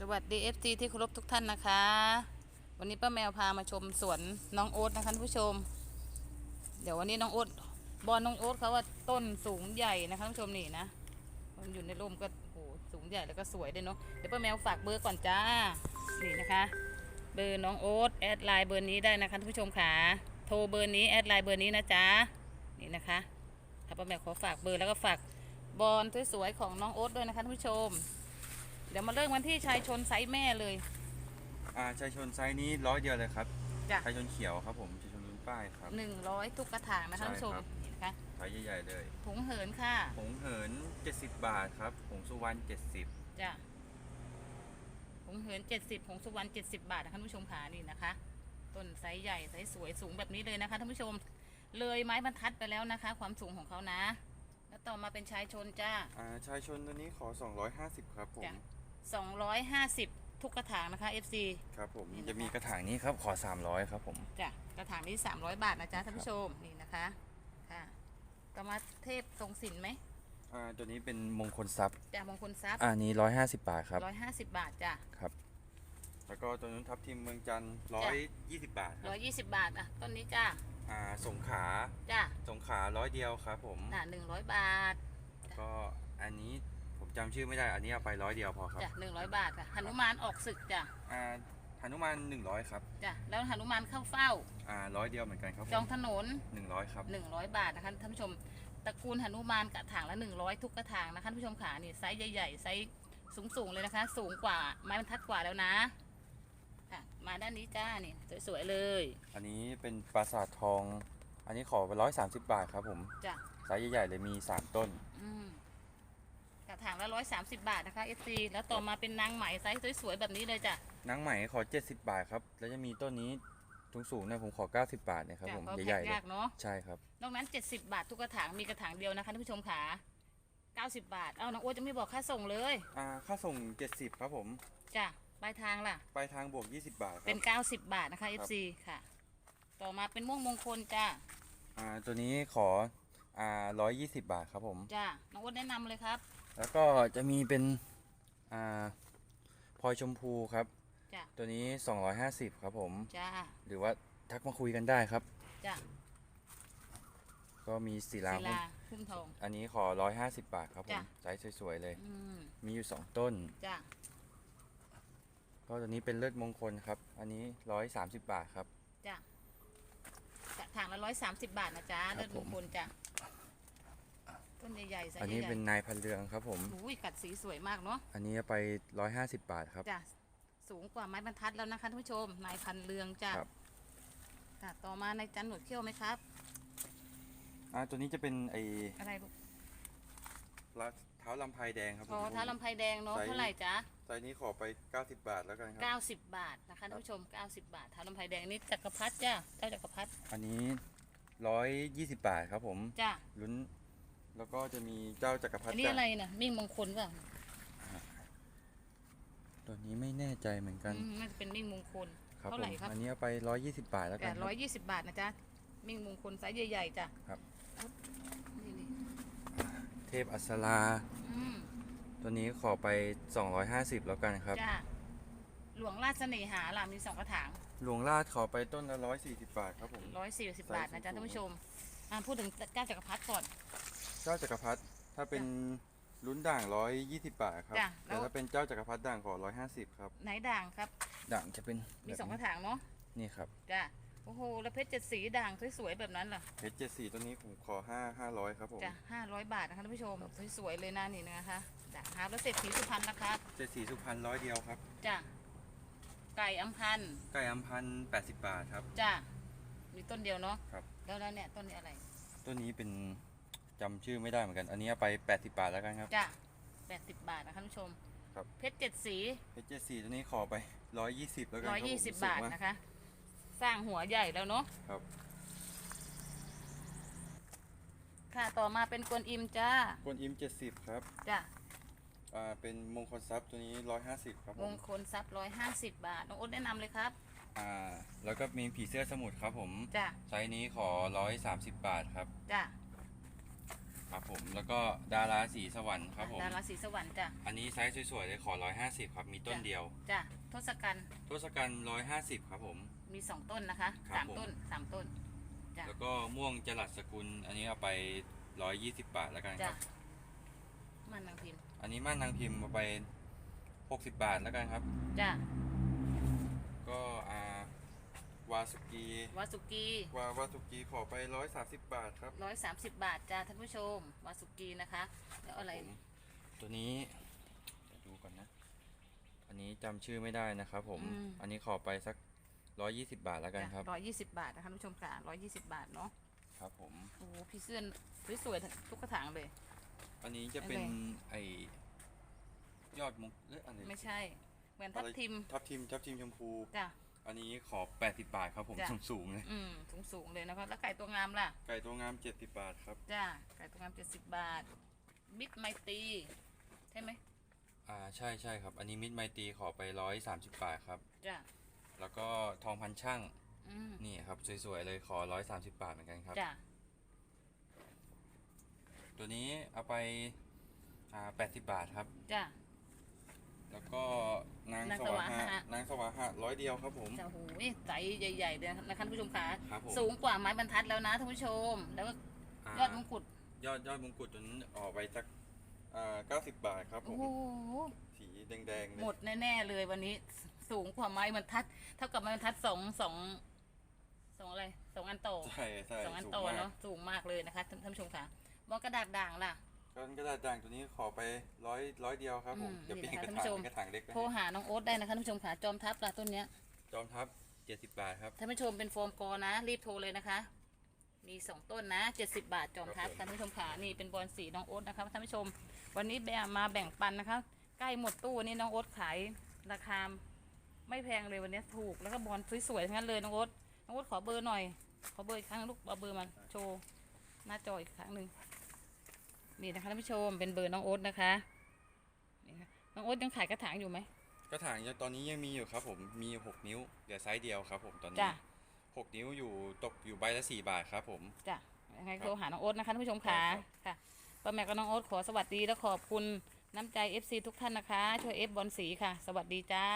สวัสดี FT ที่เคารพทุกท่านนะคะ วันนี้ป้าแมวพามาชมสวนน้องโอ๊ตนะคะท่านผู้ชม เดี๋ยววันนี้น้องโอ๊ตบอลน้องโอ๊ตเขาว่าต้นสูงใหญ่นะคะท่านผู้ชมนี่นะมันอยู่ในร่มก็โอ้โหสูงใหญ่แล้วก็สวยด้วยเนาะเดี๋ยวป้าแมวฝากเบอร์ก่อนจ้านี่นะคะเบอร์น้องโอ๊ตแอดไลน์เบอร์นี้ได้นะคะท่านผู้ชมค่ะโทรเบอร์นี้แอดไลน์เบอร์นี้นะจ๊ะนี่นะคะถ้าป้าแมวขอฝากเบอร์แล้วก็ฝากบอลสวยๆของน้องโอ๊ตด้วยนะคะท่านผู้ชม เดี๋ยวมาเริ่มกันที่ชายชนไซส์แม่เลย อ่าชายชนไซส์นี้ร้อยเดียวเลยครับจ้ะชายชนเขียวครับผมชายชนรุ่นป้ายครับ หนึ่งร้อยทุกกระถางนะคะใช่ท่านผู้ชมครับ นี่นะคะไซส์ใหญ่ๆเลยผงเหินค่ะผงเหิน 70 บาทครับผงสุวรรณ70 จ้ะผงเหินเจ็ดสิบผงสุวรรณเจ็ดสิบบาทนะคะท่านผู้ชมขานี่นะคะ ต้นไซส์ใหญ่ไซส์สวยสูงแบบนี้เลยนะคะท่านผู้ชม เลยไม้บรรทัดไปแล้วนะคะ ความสูงของเขานะ แล้วต่อมาเป็นชายชนจ้า อ่าชายชนตัวนี้ขอ 250 ครับผมจ้ะ สองร้อยห้าสิบทุกกระถางนะคะ FC ครับผมนี่นะคะจะมีกระถางนี้ครับขอ 300 ครับผมจ้ะกระถางนี้สามร้อยบาทนะจ๊ะท่านผู้ชมนี่นะคะค่ะต่อมาเทพทรงศิลป์ไหมอ่าตัวนี้เป็นมงคลทรัพย์จ้ะมงคลทรัพย์อ่านี้ 150 บาทครับร้อยห้าสิบบาทจ้ะครับ แล้วก็ตัวนู้นทับทิมเมืองจันทร์120 บาทครัร้บอยยี่สิบบาทอะต้นนี้จ้าอ่าสงขลาจ้าสงขลาร้อยเดียวครับผม น่ะหนึ่งร้อยบาท แล้วก็อันนี้ ผมจำชื่อไม่ได้ อันนี้เอาไปร้อยเดียวพอครับ จ้ะหนึ่งร้อยบาทค่ะหนุมานออกศึกจ้ะอ่าหนุมาน100ครับ จ้ะแล้วหนุมานเข้าเฝ้า อ่าร้อยเดียวเหมือนกันครับผมจองถนน100ครับ หนึ่งร้อยบาทนะคะท่านผู้ชมตระกูลหนุมานกระถางละหนึ่งร้อยทุกกระถางนะคะท่านผู้ชมขานี่ไซส์ใหญ่ๆไซส์สูงๆเลยนะคะ สูงกว่าไม้บรรทัดกว่าแล้วนะค่ะมาด้านนี้จ้านี่สวยๆเลยอันนี้เป็นปราสาททอง อันนี้ขอไปร้อยสามสิบบาทครับผมจ้ะไซส์ใหญ่ๆเลยมีสามต้น อืมกระ ถางละร้อยสามสิบบาทนะคะเอฟซีแล้วต่อมาเป็นนางไหมไซส์สวยๆแบบนี้เลยจ้ะ นางไหมขอเจ็ดสิบบาทครับ แล้วจะมีต้นนี้สูงสูงๆเนี่ยผมขอเก้าสิบบาทเนะครับจ้ะผมเพราะใหญ่ๆแพ็คเลยยากเนาะใช่ครับ นอกนั้น 70 บาททุกกระถางมีกระถางเดียวนะคะท่านผู้ชมขา90 บาท เอาน้องโอ๊ตจะไม่บอกค่าส่งเลยอ่าค่าส่งเจ็ดสิบครับผมจ้ะปลายทางล่ะ ปลายทางบวกยี่สิบบาทคเป็รันบ90 บาทนะคะ FC ค่ะ ต่อมาเป็นม่วงมงคลจ้าอ่าตัวนี้ขออ่าร้อยยี่สิบบาทครับผม จ้าน้องโอ๊ตแนะนำเลยครับ แล้วก็จะมีเป็นอ่าพลอยชมพูครับ จ้าตัวนี้ 250 ครับผม จ้าหรือว่าทักมาคุยกันได้ครับ จ้าก็มีศิลาศิลาพุ่มทอง อันนี้ขอ 150 บาทครับผจ้ะมไซส์สวยๆเลย อืมมีอยู่ 2 ต้น จ้าก็ตัวนี้เป็นเลือดมงคลครับ อันนี้ 130 บาทครับ จ้ากระถางละ130บาทนะจ๊ะครัเลืบอดมงคลจ้า ต้นใหญ่ๆไซส์อันนี้ใหญ่เป็นนายพันเรืองครับผมๆอุ้ยกัดสีสวยมากเนาะอันนี้ไป150บาทครับจ้าสูงกว่าไม้บรรทัดแล้วนะคะท่านผู้ชมนายพันเรืองจ้าครับค่ะต่อมาในจันหนวดเขี้ยวไหมครับอ่าตัวนี้จะเป็นไอ้อะไรลูกรักเท้าลำไพแดงครับพอผมท้าลำไพแดงเนาะไซส์ เท่าไหร่จ๊ะไซส์นี้ขอไป 90 บาทแล้วกันครับ 90 บาทนะคะท่านผู้ชม 90 บาทท้าลำไพแดงนี่จักรพรรดิจ้าเจ้าจักรพรรดิอันนี้120บาทครับผม จ้าลุ้น แล้วก็จะมีเจ้าจักรพรรอันดินี้อะไรนะมิ่งมงคลเปล่ะตัวนี้ไม่แน่ใจเหมือนกันน่าจะเป็นมิ่งมงคลครับเท่าผไหร่มครับอันนี้เอาไป 120 บาทแล้วแปกันดคร้รัอบ ยยี่สิบบาทนะจ๊ะ มิ่งมงคลไซส์ใหญ่ๆจ้ะครับ นี่นี่เทพอัศราอืมตัวนี้ขอไป 250 แล้วกันครับ จ้าหลวงราชเสน่หาล่ะมีสองกระถางหลวงราชขอไปต้นละ 140 บาทครับผม ร้อยสี่สิบบาทนะจ๊ะไซส์สูงท่านผู้ชมอ่าพูดถึงเจ้าจักรพรรดิก่อน เจ้าจักรพรรดิถ้าเป็นลุ้นด่าง120บาทครับ จ้ะแล้แต่วถ้าเป็นเจ้าจักรพรรดิด่างขอ150ครับ ไหนด่างครับ ด่างจะเป็นมีแบบสองกนี้ระถางเนาะนี่ครับจ้าโอ้โหแล้วเพชรเจ็ดสีด่างสวยๆแบบนั้นล่ะเพชรเจ็ดสีตัวนี้ผมขอ5 500ครับผมจ้ะห้าร้อยบาทนะคะท่านผู้ชมสวยๆเลยนะนี่นะคะจ้ะหาแล้วเสร็จสีสุพรรณนะครับเจ็ดสีสุพรรณร้อยเดียวครับ จ้ะไก่อัมพันธ์ไก่อัมพันธ์80บาทครับ จ้ะมีต้นเดียวเนาะครับ แล้วแล้วเนี่ยต้นนี้อะไร ตัวนี้เป็น จำชื่อไม่ได้เหมือนกัน อันนี้เอาไป80บาทแล้วกันครับ จ้ะแปดสิบบาทนะคะท่านผู้ชมครับ เพชรเจ็ดสีเพชรเจ็ดสีตัวนี้ขอไป 120 แล้วกันคร้รัอยผมยี่สิบรู้สึกบาทว่นะคะ สร้างหัวใหญ่แล้วเนาะครับ ค่ะต่อมาเป็นกวนอิมจ้ากวนอิม70 ครับ จ้ะอ่า เป็นมงคลทรัพย์ตัวนี้ 150 ครับผมงคลทรัพย์ร้อยห้าสิบบาทน้องอ้นแนะนำเลยครับอ่า แล้วก็มีผีเสื้อสมุทรครับผม จ้ะไซส์นี้ขอ 130 บาทครับ จ้ะอ ครับผมแล้วก็ดาราสีสวรรค์ครับผม ดาราสีสวรรค์จ้ะ อันนี้ไซส์สวยๆเลยขอ 150 ครับ มีต้นจ้ะ เดียวจ้ะทศกัณฐ์ทศกัณฐ์150 ครับผม มีสองต้นนะคะครับสามผม ต้นสามต้น จ้ะ แล้วก็ม่วงจรัสสกุล อันนี้เอาไป 120 บาทแล้วกันคจ้ะรับ มันนางพิมพ์อันนี้ม่านนางพิมพ์เอาไป 60 บาทแล้วกันครับ จ้ะก็อ่า วาสุกีวาสุกีวาวาสุกีขอไป130บาทครับ ร้อยสามสิบบาทจ้ะท่านผู้ชม วาสุกีนะคะ แล้วอะไร ผมตัวนี้เดี๋ยวดูก่อนนะ อันนี้จำชื่อไม่ได้นะครับผมอันนี้ขอไปสัก120บาทแล้วกันครับ ร้อยยี่สิบบาทนะคะท่านผู้ชมค่ะร้อยยี่สิบบาทเนาะ ครับผม โอ้โหพี่เสื้อนสวยๆทุกกระถางเลย อันนี้จะเป็นอะไร ไอยอดมุกเอ๊ะอันนี้ไม่ใช่ เหมือนทับทิม ทับทิมทับทิมชมพู จ้ะ อันนี้ขอ 80 บาทครับผมจ้ะสูงสูงๆเลยอืมสูงสูงๆเลยนะคะแล้วไก่ตัวงามล่ะ ไก่ตัวงาม 70 บาทครับจ้าไก่ตัวงามเจ็ดสิบบาท บิ๊กไมตีใช่ไหมอ่าใช่ใช่ครับ อันนี้มิตรไมตรีขอไป 130 บาทครับ จ้าแล้วก็ทองพันช่างอืมนี่ครับสวยๆเลยขอ 130 บาทเหมือนกันครับ จ้าตัวนี้เอาไปอ่า80 บาทครับ จ้า แล้วก็นางนางสสวาวาหะหะนางสวาหะร้อยเดียวครับผมจ้าโอ้โหไซส์ใหญ่ๆเลยนะคะท่านผู้ชมค่ะครับผมสูงกว่าไม้บรรทัดแล้วนะท่านผู้ชม แล้วก็ายอดมงกุฎยอดยอดมงกุฎตัวนั้นออกไปสักอ่า90บาทครับผโอ้มโหสีแดงๆเลยหมดแน่ๆเลยวันนี้สูงกว่าไม้บรรทัด เท่ากับไม้บรรทัดสองสองสองอะไรสองอันโตใช่ใช่สองอันสูงโตมากเนาะสูงมากเลยนะคะท่านท่านผู้ชมค่ะมองกระดาษด่างล่ะ ก้อนกระดาษด่างตัวนี้ขอไปร้อยร้อยเดียวครับผมอืมเดี๋ยวเปลี่ยนนี่กระนะคะถางท่านผู้ชมเป็นกระถางเล็กไปโทรหาน้องโอ๊ตได้นะคะท่านผู้ชมค่ะจอมทัพล่ะต้นเนี้ยจอมทัพ70บาทครับ ท่านผู้ชมเป็นโฟมกอนะ รีบโทรเลยนะคะ มีสองต้นนะ70 บาทจอมทัพครับผม ท่านผู้ชมขานี่เป็นบอลสีน้องโอ๊ตนะคะท่านผู้ชม วันนี้แบมาแบ่งปันนะคะ ใกล้หมดตู้วันนี้น้องโอ๊ตขายราคาไม่แพงเลยวันนี้ถูกแล้วก็บอลสวยๆทั้งนั้นเลยน้องโอ๊ตน้องโอ๊ตขอเบอร์หน่อย ขอเบอร์อีกครั้งลูกเอาเบอร์มาโชว์หน้าจออีกครั้งหนึ่ง นี่นะคะท่านผู้ชมเป็นเบอร์น้องโอ๊ตนะคะนี่นะน้องโอ๊ตยังขายกระถางอยู่ไหม กระถางยังตอนนี้ยังมีอยู่ครับผมมี 6 นิ้วเหลือไซส์เดียวครับผมตอนนี้จ้ะ6นิ้วอยู่ตกอยู่ใบละ4บาทครับผม จ้ะยังไงโทรหาน้องโอ๊ตนะคะท่านผู้ชมค่ะครับ ค่ะป้าแม่กับน้องโอ๊ตขอสวัสดีและขอบคุณน้ำใจ FC ทุกท่านนะคะ ช่วยเอฟบอลสีค่ะ สวัสดีจ้า